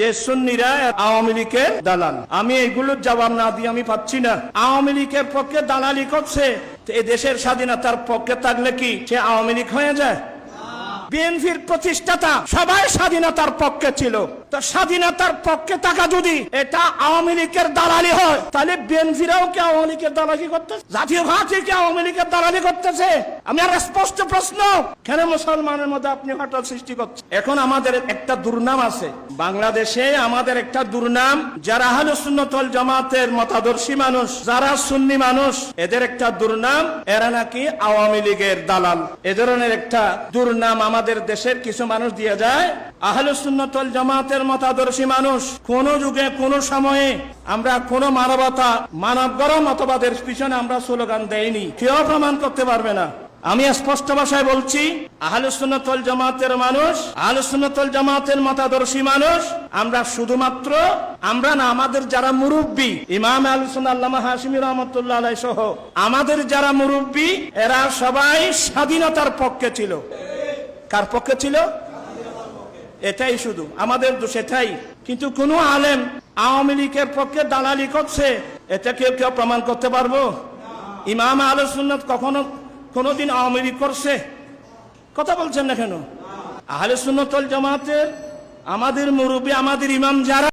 যে সুন্নিরা আওয়ামী লীগের দালাল। আমি এগুলোর জবাব না দিয়ে আমি পাচ্ছি না। আওয়ামী লীগের পক্ষে দালালি করছে। এ দেশের স্বাধীনতার পক্ষে থাকলে কি সে আওয়ামী লীগ হয়ে যায়? বিএনপির প্রতিষ্ঠাতা সবাই স্বাধীনতার পক্ষে ছিল। তো স্বাধীনতার পক্ষে থাকা যদি এটা আওয়ামী লীগের দালালি হয়, তাহলে বিএনপিরাও কি আওয়ামী লীগের দালালি করতেছে? জাতীয় ঘাটে কি আওয়ামী লীগের দালালি করতেছে? আমি আর স্পষ্ট প্রশ্ন, কেন মুসলমানের মধ্যে আপনি হঠাৎ সৃষ্টি করছেন? এখন আমাদের একটা দুর্নাম আছে। বাংলাদেশে আমাদের একটা দুর্নাম, যারা আহলে সুন্নতল জামাতের মতাদর্শী মানুষ, যারা সুন্নি মানুষ, এদের একটা দুর্নাম, এরা নাকি আওয়ামী লীগের দালাল। এ ধরনের একটা দুর্নাম আমাদের দেশের কিছু মানুষ দিয়ে যায়। আহলে সুন্নতল জামাতের মতাদর্শী মানুষ, কোন যুগে, কোন সময়ে আমরা কোন মানবতা মানবগর মতবাদের পিছনে আমরা স্লোগান দেইনি। কেউ প্রমাণ করতে পারবে না। আমি স্পষ্ট ভাষায় বলছি আহলুসুন্নতল জামাতের মানুষ আহলুসুন্নতল জামাতের মতাদর্শী মানুষ, আমরা শুধুমাত্র, আমরা না, আমাদের যারা মুরব্বী, ইমাম আলুসুন আল্লামা হাসিমি রহমতুল্লাহ সহ, আমাদের যারা মুরব্বী, এরা সবাই স্বাধীনতার পক্ষে ছিল। কার পক্ষে ছিল? এটাই শুধু। আমাদের তো সেটাই কিন্তু কোন আলেম আওয়ামী লীগের পক্ষে দালালি করছে, এটা কেউ কেউ প্রমাণ করতে পারব? ইমাম আলো সুন্নত কখনো কোনোদিন আওয়ামী লীগ করছে? কথা বলছেন না কেন? আহলে সুন্নতল জামাতের আমাদের মুরব্বী, আমাদের ইমাম যারা